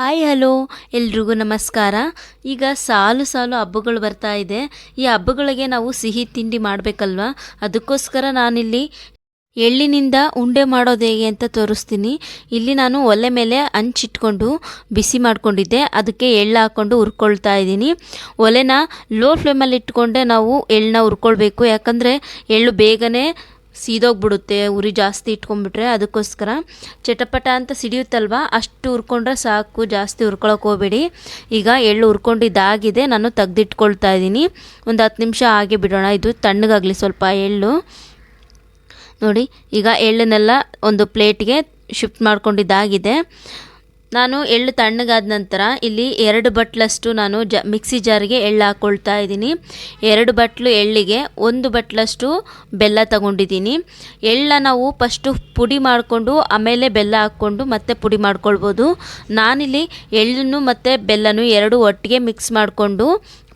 Hi, hello. ಎಲ್ರಿಗೂ ನಮಸ್ಕಾರ. ಈಗ ಸಾಲು ಸಾಲು ಹಬ್ಬಗಳು ಬರ್ತಾ ಇದೆ. ಈ ಹಬ್ಬಗಳಿಗೆ ನಾವು ಸಿಹಿ ತಿಂಡಿ ಮಾಡಬೇಕಲ್ವಾ? ಅದಕ್ಕೋಸ್ಕರ ನಾನಿಲ್ಲಿ ಎಳ್ಳಿನಿಂದ ಉಂಡೆ ಮಾಡೋದು ಹೇಗೆ ಅಂತ ತೋರಿಸ್ತೀನಿ. ಇಲ್ಲಿ ನಾನು ಒಲೆ ಮೇಲೆ ಹಂಚಿಟ್ಕೊಂಡು ಬಿಸಿ ಮಾಡ್ಕೊಂಡಿದ್ದೆ. ಅದಕ್ಕೆ ಎಳ್ಳು ಹಾಕ್ಕೊಂಡು ಹುರ್ಕೊಳ್ತಾ ಇದ್ದೀನಿ. ಒಲೆನ ಲೋ ಫ್ಲೇಮಲ್ಲಿ ಇಟ್ಕೊಂಡೆ ನಾವು ಎಳ್ಳನ್ನ ಹುರ್ಕೊಳ್ಬೇಕು. ಯಾಕಂದರೆ ಎಳ್ಳು ಬೇಗನೆ ಸೀದೋಗ್ಬಿಡುತ್ತೆ, ಉರಿ ಜಾಸ್ತಿ ಇಟ್ಕೊಂಡ್ಬಿಟ್ರೆ ಅದಕ್ಕೋಸ್ಕರ. ಚಟಪಟ ಅಂತ ಸಿಡಿಯುತ್ತಲ್ವ? ಅಷ್ಟು ಹುರ್ಕೊಂಡ್ರೆ ಸಾಕು, ಜಾಸ್ತಿ ಹುರ್ಕೊಳಕ್ಕೆ ಹೋಗ್ಬೇಡಿ. ಈಗ ಎಳ್ಳು ಹುರ್ಕೊಂಡಿದ್ದಾಗಿದೆ, ನಾನು ತೆಗ್ದಿಟ್ಕೊಳ್ತಾ ಇದ್ದೀನಿ. ಒಂದು ಹತ್ತು ನಿಮಿಷ ಹಾಗೆ ಬಿಡೋಣ. ಇದು ತಣ್ಣಗಾಗಲಿ ಸ್ವಲ್ಪ ಎಳ್ಳು. ನೋಡಿ, ಈಗ ಎಳ್ಳನ್ನೆಲ್ಲ ಒಂದು ಪ್ಲೇಟ್ಗೆ ಶಿಫ್ಟ್ ಮಾಡ್ಕೊಂಡಿದ್ದಾಗಿದೆ. ನಾನು ಎಳ್ಳು ತಣ್ಣಗಾದ ನಂತರ ಇಲ್ಲಿ ಎರಡು ಬಟ್ಲಷ್ಟು ನಾನು ಜ, ಮಿಕ್ಸಿ ಜಾರಿಗೆ ಎಳ್ಳು ಹಾಕ್ಕೊಳ್ತಾ ಇದ್ದೀನಿ. ಎರಡು ಬಟ್ಲು ಎಳ್ಳಿಗೆ ಒಂದು ಬಟ್ಲಷ್ಟು ಬೆಲ್ಲ ತಗೊಂಡಿದ್ದೀನಿ. ಎಳ್ಳ ನಾವು ಫಸ್ಟು ಪುಡಿ ಮಾಡಿಕೊಂಡು, ಆಮೇಲೆ ಬೆಲ್ಲ ಹಾಕ್ಕೊಂಡು ಮತ್ತೆ ಪುಡಿ ಮಾಡ್ಕೊಳ್ಬೋದು. ನಾನಿಲ್ಲಿ ಎಳ್ಳನ್ನು ಮತ್ತು ಬೆಲ್ಲನೂ ಎರಡು ಒಟ್ಟಿಗೆ ಮಿಕ್ಸ್ ಮಾಡಿಕೊಂಡು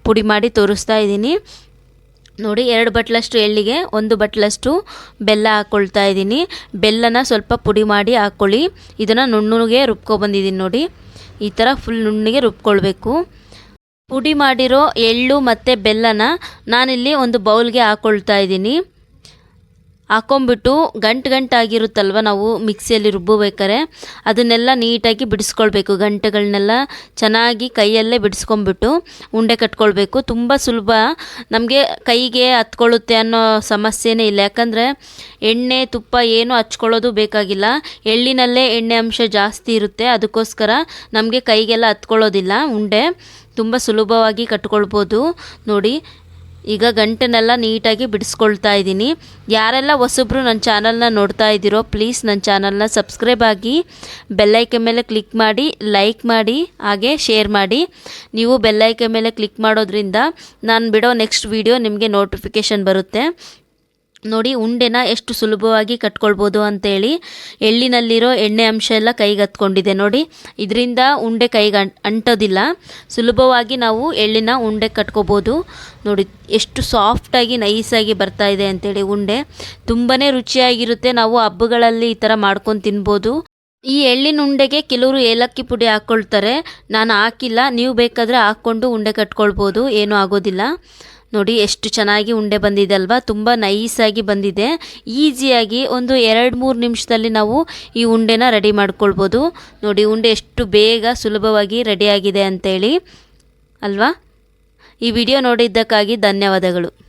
ಪುಡಿ ಮಾಡಿ ತೋರಿಸ್ತಾ ಇದ್ದೀನಿ. ನೋಡಿ, ಎರಡು ಬಟ್ಲಷ್ಟು ಎಳ್ಳಿಗೆ, ಒಂದು ಬಟ್ಲಷ್ಟು ಬೆಲ್ಲ ಹಾಕ್ಕೊಳ್ತಾ ಇದ್ದೀನಿ. ಬೆಲ್ಲನ ಸ್ವಲ್ಪ ಪುಡಿ ಮಾಡಿ ಹಾಕ್ಕೊಳ್ಳಿ ಇದನ್ನು ನುಣ್ಣುಗೆ ರುಬ್ಕೊಬಂದಿದ್ದೀನಿ ನೋಡಿ. ಈ ಥರ ಫುಲ್ ನುಣ್ಣಗೆ ರುಬ್ಕೊಳ್ಬೇಕು. ಪುಡಿ ಮಾಡಿರೋ ಎಳ್ಳು ಮತ್ತು ಬೆಲ್ಲನ ನಾನಿಲ್ಲಿ ಒಂದು ಬೌಲ್ಗೆ ಹಾಕ್ಕೊಳ್ತಾ ಇದ್ದೀನಿ. ಹಾಕೊಂಬಿಟ್ಟು ಗಂಟು ಗಂಟಾಗಿರುತ್ತಲ್ವ ನಾವು ಮಿಕ್ಸಿಯಲ್ಲಿ ರುಬ್ಬಬೇಕಾರೆ ಅದನ್ನೆಲ್ಲ ನೀಟಾಗಿ ಬಿಡಿಸ್ಕೊಳ್ಬೇಕು. ಗಂಟೆಗಳನ್ನೆಲ್ಲ ಚೆನ್ನಾಗಿ ಕೈಯಲ್ಲೇ ಬಿಡಿಸ್ಕೊಂಬಿಟ್ಟು ಉಂಡೆ ಕಟ್ಕೊಳ್ಬೇಕು. ತುಂಬ ಸುಲಭ. ನಮಗೆ ಕೈಗೆ ಹತ್ಕೊಳ್ಳುತ್ತೆ ಅನ್ನೋ ಸಮಸ್ಯೆನೇ ಇಲ್ಲ. ಯಾಕಂದರೆ ಎಣ್ಣೆ, ತುಪ್ಪ ಏನು ಹಚ್ಕೊಳ್ಳೋದು ಬೇಕಾಗಿಲ್ಲ. ಎಳ್ಳಿನಲ್ಲೇ ಎಣ್ಣೆ ಅಂಶ ಜಾಸ್ತಿ ಇರುತ್ತೆ. ಅದಕ್ಕೋಸ್ಕರ ನಮಗೆ ಕೈಗೆಲ್ಲ ಹತ್ಕೊಳ್ಳೋದಿಲ್ಲ ಉಂಡೆ. ತುಂಬ ಸುಲಭವಾಗಿ ಕಟ್ಕೊಳ್ಬೋದು. ನೋಡಿ ಈಗ ಗಂಟೆನೆಲ್ಲ ನೀಟಾಗಿ ಬಿಡಿಸ್ಕೊಳ್ತಾ ಇದ್ದೀನಿ. ಯಾರೆಲ್ಲ ಹೊಸಬ್ರು ನನ್ನ ಚಾನಲ್ನ ನೋಡ್ತಾ ಇದ್ದೀರೋ ಪ್ಲೀಸ್ ನನ್ನ ಚಾನಲ್ನ ಸಬ್ಸ್ಕ್ರೈಬ್ ಆಗಿ ಬೆಲ್ಲೈಕೆ ಮೇಲೆ ಕ್ಲಿಕ್ ಮಾಡಿ, ಲೈಕ್ ಮಾಡಿ, ಹಾಗೆ ಶೇರ್ ಮಾಡಿ. ನೀವು ಬೆಲ್ಲೈಕೆ ಮೇಲೆ ಕ್ಲಿಕ್ ಮಾಡೋದ್ರಿಂದ ನಾನು ಬಿಡೋ ನೆಕ್ಸ್ಟ್ ವೀಡಿಯೋ ನಿಮಗೆ ನೋಟಿಫಿಕೇಷನ್ ಬರುತ್ತೆ. ನೋಡಿ ಉಂಡೆನ ಎಷ್ಟು ಸುಲಭವಾಗಿ ಕಟ್ಕೊಳ್ಬೋದು ಅಂತೇಳಿ ಎಳ್ಳಿನಲ್ಲಿರೋ ಎಣ್ಣೆ ಅಂಶ ಎಲ್ಲ ಕೈಗೆ ಹತ್ಕೊಂಡಿದೆ ನೋಡಿ. ಇದರಿಂದ ಉಂಡೆ ಕೈಗೆ ಅಂಟೋದಿಲ್ಲ. ಸುಲಭವಾಗಿ ನಾವು ಎಳ್ಳಿನ ಉಂಡೆ ಕಟ್ಕೋಬೋದು. ನೋಡಿ ಎಷ್ಟು ಸಾಫ್ಟಾಗಿ ನೈಸಾಗಿ ಬರ್ತಾ ಇದೆ ಅಂತೇಳಿ ಉಂಡೆ. ತುಂಬಾ ರುಚಿಯಾಗಿರುತ್ತೆ. ನಾವು ಹಬ್ಬಗಳಲ್ಲಿ ಈ ಥರ ಮಾಡ್ಕೊಂಡು ತಿನ್ಬೋದು. ಈ ಎಳ್ಳಿನ ಉಂಡೆಗೆ ಕೆಲವರು ಏಲಕ್ಕಿ ಪುಡಿ ಹಾಕ್ಕೊಳ್ತಾರೆ ನಾನು ಹಾಕಿಲ್ಲ. ನೀವು ಬೇಕಾದರೆ ಹಾಕ್ಕೊಂಡು ಉಂಡೆ ಕಟ್ಕೊಳ್ಬೋದು. ಏನೂ ಆಗೋದಿಲ್ಲ. ನೋಡಿ ಎಷ್ಟು ಚೆನ್ನಾಗಿ ಉಂಡೆ ಬಂದಿದೆ ಅಲ್ವಾ? ತುಂಬ ನೈಸಾಗಿ ಬಂದಿದೆ. ಈಸಿಯಾಗಿ ಒಂದು ಎರಡು ಮೂರು ನಿಮಿಷದಲ್ಲಿ ನಾವು ಈ ಉಂಡೆನ ರೆಡಿ ಮಾಡ್ಕೊಳ್ಬೋದು. ನೋಡಿ ಉಂಡೆ ಎಷ್ಟು ಬೇಗ ಸುಲಭವಾಗಿ ರೆಡಿಯಾಗಿದೆ ಅಂತೇಳಿ. ಅಲ್ವಾ? ಈ ವಿಡಿಯೋ ನೋಡಿದ್ದಕ್ಕಾಗಿ ಧನ್ಯವಾದಗಳು.